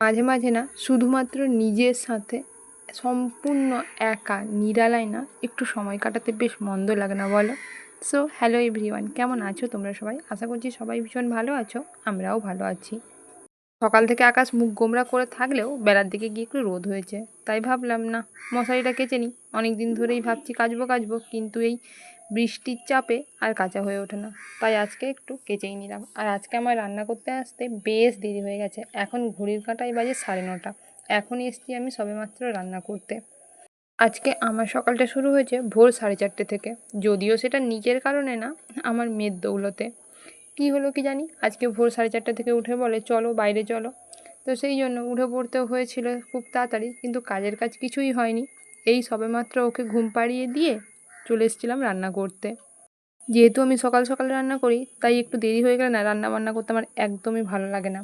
মাঝে মাঝে না, শুধুমাত্র নিজের সাথে, সম্পূর্ণ একা নিরালায় না, একটু সময় কাটাতে বেশ মন্দ লাগে না, বলো? সো হ্যালো এভরিওয়ান কেমন আছো তোমরা সবাই? আশা করছি সবাই ভীষণ ভালো আছো, আমরাও ভালো আছি। সকাল থেকে আকাশ মুখ গোমরা করে থাকলেও বেলার দিকে গিয়ে একটু রোদ হয়েছে, তাই ভাবলাম না, মশারিটা কেচে নিই। অনেক দিন ধরেই ভাবছি কাচবো কাচবো, কিন্তু এই বৃষ্টির চাপে আর কাঁচা হয়ে ওঠে না। তাই আজকে একটু কেচেই নিলাম। আর আজকে আমার রান্না করতে আসতে বেশ দেরি হয়ে গেছে। এখন ঘড়ির কাঁটায় বাজে সাড়ে নটা। এখন এসছি আমি সবেমাত্র রান্না করতে। আজকে আমার সকালটা শুরু হয়েছে ভোর সাড়ে চারটে থেকে। যদিও সেটা নিজের কারণে না, আমার মেয়ের দৌলতে। কি হলো কি জানি? আজকে ভোর সাড়ে চারটে থেকে উঠে বলে, চলো, বাইরে চলো। তো সেই জন্য উঠে পড়তেও হয়েছিল খুব তাড়াতাড়ি, কিন্তু কাজের কাজ কিছুই হয়নি। এই সবেমাত্র ওকে ঘুম পাড়িয়ে দিয়ে চলে এসেছিলাম রান্না করতে। যেহেতু আমি সকাল সকাল রান্না করি, তাই একটু দেরি হয়ে গেলে না, রান্না বান্না করতে আমার একদমই ভালো লাগে না।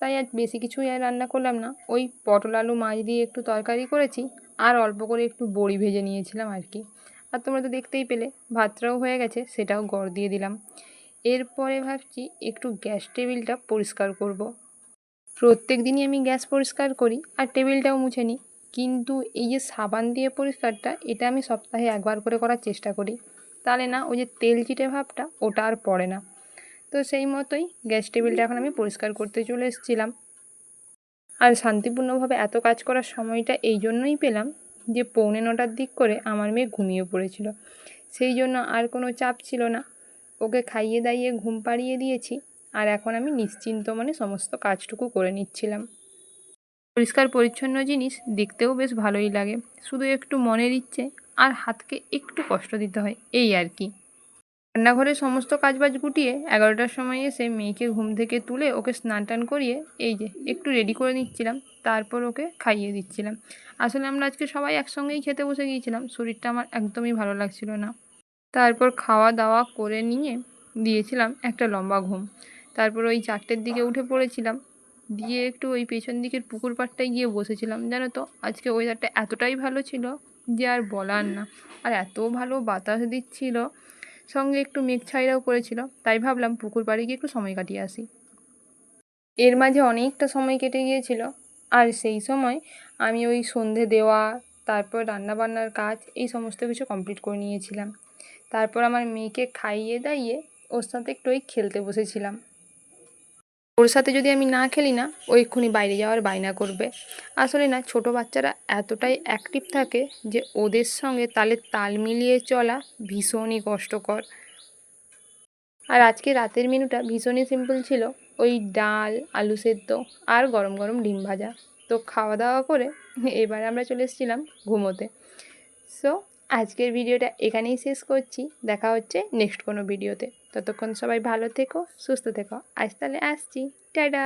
তাই আজ বেশি কিছুই আর রান্না করলাম না। ওই পটল আলু, মাছ দিয়ে একটু তরকারি করেছি, আর অল্প করে একটু বড়ি ভেজে নিয়েছিলাম আর কি। আর তোমরা তো দেখতেই পেলে, ভাতটাও হয়ে গেছে, সেটাও গড় দিয়ে দিলাম। এরপরে ভাবছি একটু গ্যাস টেবিলটা পরিষ্কার করব। প্রত্যেক দিনই আমি গ্যাস পরিষ্কার করি, আর টেবিলটাও মুছে নিই। কিন্তু এই যে সাবান দিয়ে পরিষ্কারটা, এটা আমি সপ্তাহে একবার করে করার চেষ্টা করি। তাহলে না, ওই যে তেল চিটে ভাবটা, ওটা আর পড়ে না। তো সেই মতোই গ্যাস টেবিলটা এখন আমি পরিষ্কার করতে চলে এসেছিলাম। আর শান্তিপূর্ণভাবে এত কাজ করার সময়টা এই জন্যই পেলাম যে পৌনে নটার দিক করে আমার মেয়ে ঘুমিয়ে পড়েছিল। সেই জন্য আর কোনো চাপ ছিল না। ওকে খাইয়ে দাইয়ে ঘুম পাড়িয়ে দিয়েছি। আর এখন আমি নিশ্চিন্ত মনে সমস্ত কাজটুকু করে নিচ্ছিলাম। পরিষ্কার পরিচ্ছন্ন জিনিস দেখতেও বেশ ভালোই লাগে। শুধু একটু মনের ইচ্ছে আর হাতকে একটু কষ্ট দিতে হয়, এই আর কি। রান্নাঘরের সমস্ত কাজবাজ গুটিয়ে এগারোটার সময় এসে মেয়েকে ঘুম থেকে তুলে ওকে স্নান টান করিয়ে এই যে একটু রেডি করে নিচ্ছিলাম, তারপর ওকে খাইয়ে দিচ্ছিলাম। আসলে আমরা আজকে সবাই একসঙ্গেই খেতে বসে গিয়েছিলাম, শরীরটা আমার একদমই ভালো লাগছিল না। তারপর খাওয়া দাওয়া করে নিয়ে দিয়েছিলাম একটা লম্বা ঘুম। তারপর ওই চারটের দিকে উঠে পড়েছিলাম দিয়ে একটু ওই পেছন দিকের পুকুর পাড়টায় গিয়ে বসেছিলাম, জানো তো? আজকে ওয়েদারটা এতটাই ভালো ছিল যে আর বলার না। আর এত ভালো বাতাস দিচ্ছিল, সঙ্গে একটু মেঘ ছাইরাও করেছিল, তাই ভাবলাম পুকুর পাড়ে গিয়ে একটু সময় কাটিয়ে আসি। এর মাঝে অনেকটা সময় কেটে গিয়েছিল, আর সেই সময় আমি ওই সন্ধে দেওয়া, তারপর রান্নাবান্নার কাজ, এই সমস্ত কিছু কমপ্লিট করে নিয়েছিলাম। তারপর আমার মেয়েকে খাইয়ে দাইয়ে ওর সাথে একটু ওই খেলতে বসেছিলাম। ওর সাথে যদি আমি না খেলি না, ও এক্ষুনি বাইরে যাওয়ার বায়না করবে। আসলে না, ছোট বাচ্চারা এতটাই অ্যাক্টিভ থাকে যে ওদের সঙ্গে তালে তাল মিলিয়ে চলা ভীষণই কষ্টকর। আর আজকে রাতের মেনুটা ভীষণই সিম্পল ছিল, ওই ডাল, আলু সেদ্ধ আর গরম গরম ডিম ভাজা। তো খাওয়া দাওয়া করে এবার আমরা চলে এসেছিলাম ঘুমোতে। সো আজকের ভিডিওটা এখানেই শেষ করছি, দেখা হচ্ছে নেক্সট কোনো ভিডিওতে। ততক্ষণ সবাই ভালো থেকো সুস্থ থেকো। আজ তাহলে আসছি। টাটা!